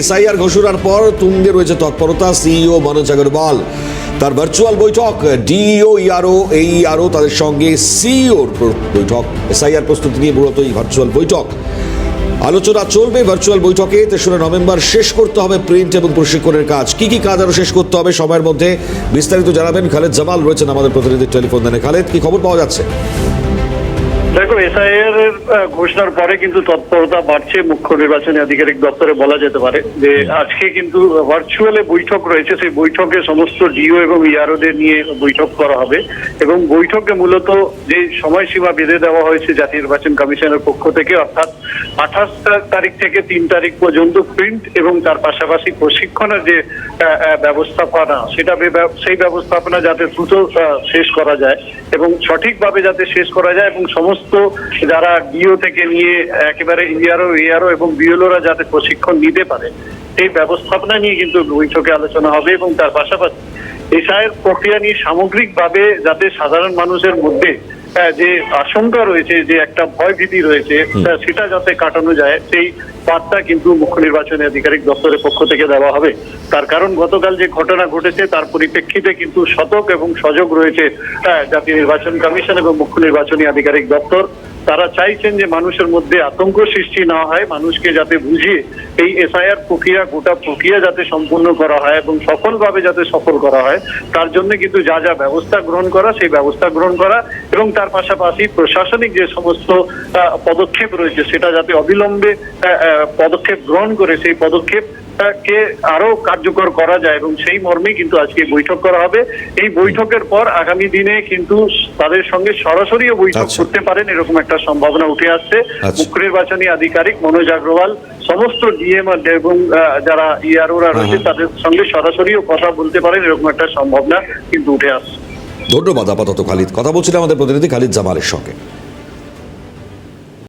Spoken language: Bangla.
এসআইআর ঘোষণার পর তুঙ্গে রয়েছে তৎপরতা, সিইও মনোজ আগরওয়াল। তার ভার্চুয়াল বৈঠক, ডিইও, ইআরও এই আরও তাদের সঙ্গে সিইওর বৈঠক। এসআইআর প্রস্তুতি নিয়ে মূলত এই ভার্চুয়াল বৈঠক। আলোচনা চলবে ভার্চুয়াল বৈঠকে। তেসরা নভেম্বর শেষ করতে হবে প্রিন্ট এবং প্রশিক্ষণের কাজ। কি কি কাজ আরও শেষ করতে হবে সময়ের মধ্যে বিস্তারিত জানাবেন খালেদ জামাল। রয়েছেন আমাদের প্রতিনিধি টেলিফোন দানে খালেদ, কি খবর পাওয়া যাচ্ছে? দেখো এসআইআর ঘোষণার পরে কিন্তু তৎপরতা বাড়ছে। মুখ্য নির্বাচনী আধিকারিক দপ্তরে বলা যেতে পারে যে, আজকে কিন্তু ভার্চুয়ালে বৈঠক রয়েছে। সেই বৈঠকে সমস্ত ডিও এবং ইয়ারোদের নিয়ে বৈঠক করা হবে এবং বৈঠকে মূলত যে সময়সীমা বেঁধে দেওয়া হয়েছে জাতীয় নির্বাচন কমিশনের পক্ষ থেকে, অর্থাৎ আঠাশ তারিখ থেকে তিন তারিখ পর্যন্ত প্রিন্ট এবং তার পাশাপাশি প্রশিক্ষণের যে ব্যবস্থাপনা, সেটা সেই ব্যবস্থাপনা যাতে দ্রুত শেষ করা যায় এবং সঠিকভাবে যাতে শেষ করা যায় এবং সমস্ত যারা ডিও থেকে নিয়ে একেবারে ইআরও এআরও এবং বিএলওরা যাতে প্রশিক্ষণ নিতে পারে, সেই ব্যবস্থাপনা নিয়ে কিন্তু বৈঠকে আলোচনা হবে এবং তার পাশাপাশি এসআইয়ের প্রক্রিয়া নিয়ে সামগ্রিকভাবে যাতে সাধারণ মানুষের মধ্যে যে আশঙ্কা রয়েছে যে একটা ভয় ভীতি রয়েছে সেটা যাতে কাটানো যায় সেই বার্তা কিন্তু মুখ্য নির্বাচনী আধিকারিক দপ্তরের পক্ষ থেকে দেওয়া হবে। তার কারণ গতকাল যে ঘটনা ঘটেছে তার পরিপ্রেক্ষিতে কিন্তু শতক এবং সজগ রয়েছে জাতীয় নির্বাচন কমিশন এবং মুখ্য নির্বাচনী আধিকারিক দপ্তর। তারা চাইছেন যে মানুষের মধ্যে আতঙ্ক সৃষ্টি না হয়, মানুষকে যাতে বুঝিয়ে এই এসআইআর প্রক্রিয়া, গোটা প্রক্রিয়া যাতে সম্পূর্ণ করা হয় এবং সফলভাবে যাতে সফল করা হয়, তার জন্য কিন্তু যা যা ব্যবস্থা গ্রহণ করা, সেই ব্যবস্থা গ্রহণ করা এবং তার পাশাপাশি প্রশাসনিক যে সমস্ত পদক্ষেপ রয়েছে, সেটা যাতে অবিলম্বে পদক্ষেপ গ্রহণ করে, সেই পদক্ষেপ কে আরও কার্যকর করা যায় এবং সেই মর্মে কিন্তু আজকে বৈঠক করা হবে এই বৈঠকের পর আগামী দিনে কিন্তু তাদের সঙ্গে সরাসরিও বৈঠক আচ্ছা। করতে পারেন এরকম একটা সম্ভাবনা উঠে আসছে আচ্ছা। মুখ্য নির্বাচনী আধিকারিক মনোজ আগরওয়াল সমস্ত ডিএম এবং যারা ইআরওরা রয়েছে হ্যাঁ। তাদের সঙ্গে সরাসরিও কথা বলতে পারেন এরকম একটা সম্ভাবনা কিন্তু উঠে আসছে ধন্যবাদ আপাতত খালিদ কথা বলছিলাম আমাদের প্রতিনিধি খালিদ জামালের সঙ্গে